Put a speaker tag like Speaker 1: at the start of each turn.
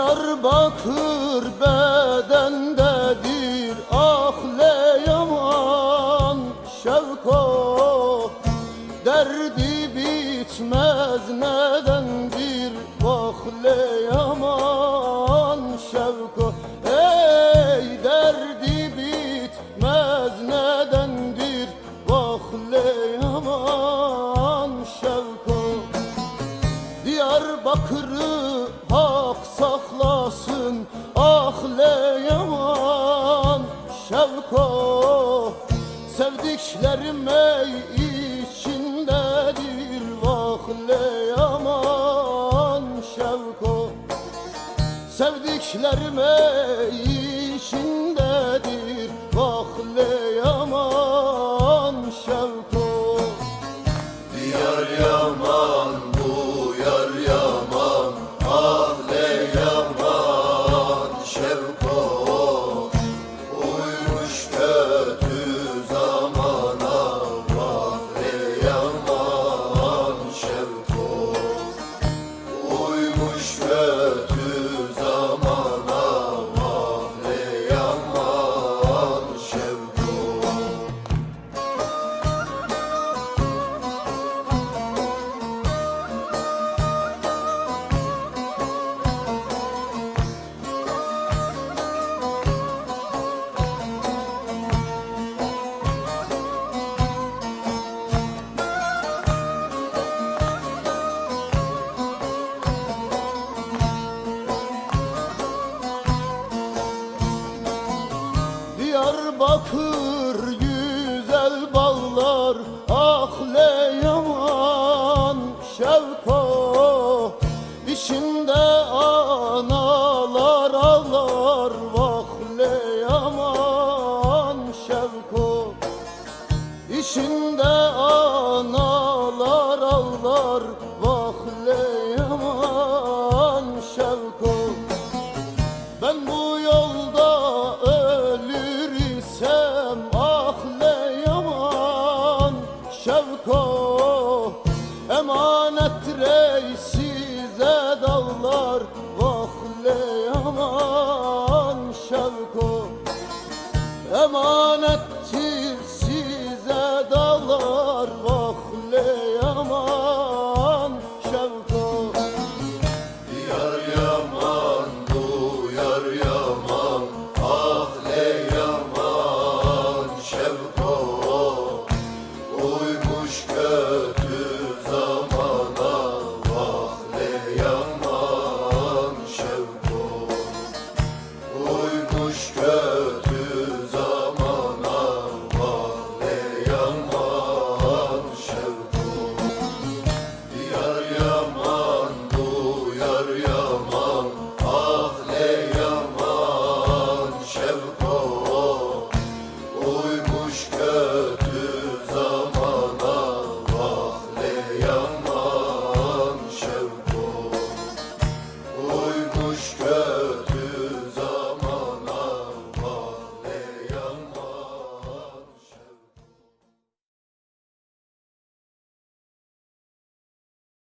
Speaker 1: Diyarbakır bedendedir ah le yaman şevko Derdi bitmez nedendir vah le yaman şevko Ey derdi bitmez nedendir vah le yaman şevko Diyarbakır'ı hak saklasın Ah le yaman. Şevko Sevdiklerim ey içindedir Vah le yaman. Şevko Sevdiklerim ey içindedir
Speaker 2: Diyarbakır güzel bağlar Ah le yaman Şevko. İçinde analar ağlar Vah le yaman Şevko. İçinde analar ağlar Vah le yaman Şevko
Speaker 1: Şevko Emanet reisize dallar Vahleyaman Şevko. Emanettir size dallar Vahleyaman Uymuş gör